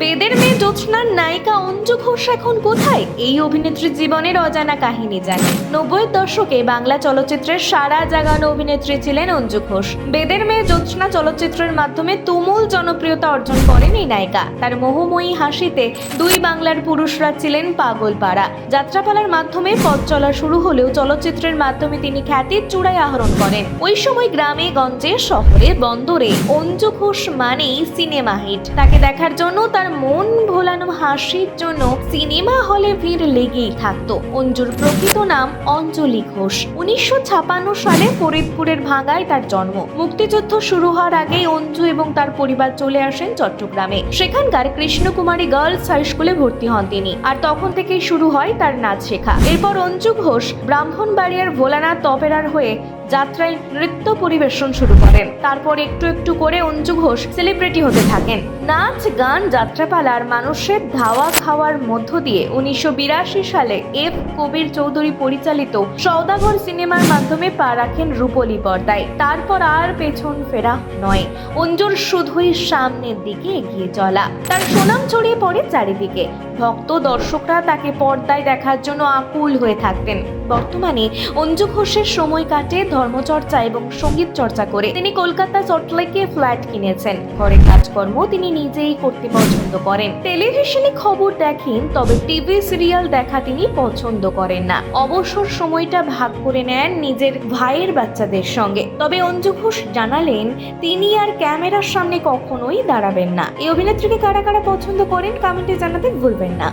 বেদের মেয়ে জ্যোৎস্নার নায়িকা অঞ্জু ঘোষ এখন কোথায়? এই অভিনেত্রীর জীবনের অজানা কাহিনী জানে। নব্বই দশকে বাংলা চলচ্চিত্রের সারা জাগানো অভিনেত্রী ছিলেন অঞ্জু ঘোষ। বেদের মেয়ে জ্যোৎস্না চলচ্চিত্রের মাধ্যমে তুমুল জনপ্রিয়তা অর্জন করেন এই নায়িকা। তার মোহময়ী হাসিতে দুই বাংলার পুরুষরা ছিলেন পাগল পাড়া যাত্রাপালার মাধ্যমে পথ চলা শুরু হলেও চলচ্চিত্রের মাধ্যমে তিনি খ্যাতির চূড়ায় আহরণ করেন। ওই সময় গ্রামে, গঞ্জে, শহরে, বন্দরে অঞ্জু ঘোষ মানেই সিনেমা হিট। তাকে দেখার জন্য তার মন ভোলানো হাসির জন্য সিনেমা হলে ভিড় লেগেই থাকতো। অঞ্জুর প্রকৃত নাম অঞ্জলি ঘোষ। উনিশশো সালে ফরিদপুরের ভাঙ্গায় তার জন্ম। মুক্তিযুদ্ধ শুরু হওয়ার আগেই অঞ্জু এবং তার পরিবার চলে আসেন চট্টগ্রামে। সেখানকার কৃষ্ণকুমারী গার্লস হাই স্কুলে ভর্তি হন তিনি। আর তখন থেকেই শুরু হয় তার নাচ শেখা। এরপর অঞ্জু ঘোষ ব্রাহ্মণবাড়িয়ার ভোলানাথ অপেরার হয়ে যাত্রায় নৃত্য পরিবেশন শুরু করেন। তারপর একটু একটু করে অঞ্জু ঘোষ সেলিব্রিটি হতে থাকেন। নাচ, গান যাত্রাপালার মানুষের ধাওয়া খাওয়ার মধ্য দিয়ে উনিশশো বিরাশি সালে এফ কবির চৌধুরী পরিচালিত সৌদাগর সিনেমার মাধ্যমে পা রাখেন রূপলী পর্দায়। তারপর আর পেছন ফেরা নয়। অঞ্জুর শুধুই সামনের দিকে এগিয়ে চলা। তার সুনাম ছড়িয়ে পড়ে চারিদিকে। ভক্ত দর্শকরা তাকে পর্দায় দেখার জন্য আকুল হয়ে থাকতেন। বর্তমানে অঞ্জু ঘোষের সময় কাটে ধর্মচর্চা এবং সংগীত চর্চা করে। তিনি কলকাতা চটলেকে ফ্ল্যাট কিনেছেন। ঘরের কাজকর্ম তিনি নিজেই করতে পছন্দ করেন। টেলিভিশনে খবর দেখেন, তবে টিভি সিরিয়াল দেখা তিনি পছন্দ করেন না। অবসর সময়টা ভাগ করে নেন নিজের ভাইয়ের বাচ্চাদের সঙ্গে। তবে অঞ্জু ঘোষ জানালেন, তিনি আর ক্যামেরার সামনে কখনোই দাঁড়াবেন না। এই অভিনেত্রীকে কারা কারা পছন্দ করেন কমেন্টে জানাতে ভুলবেন না।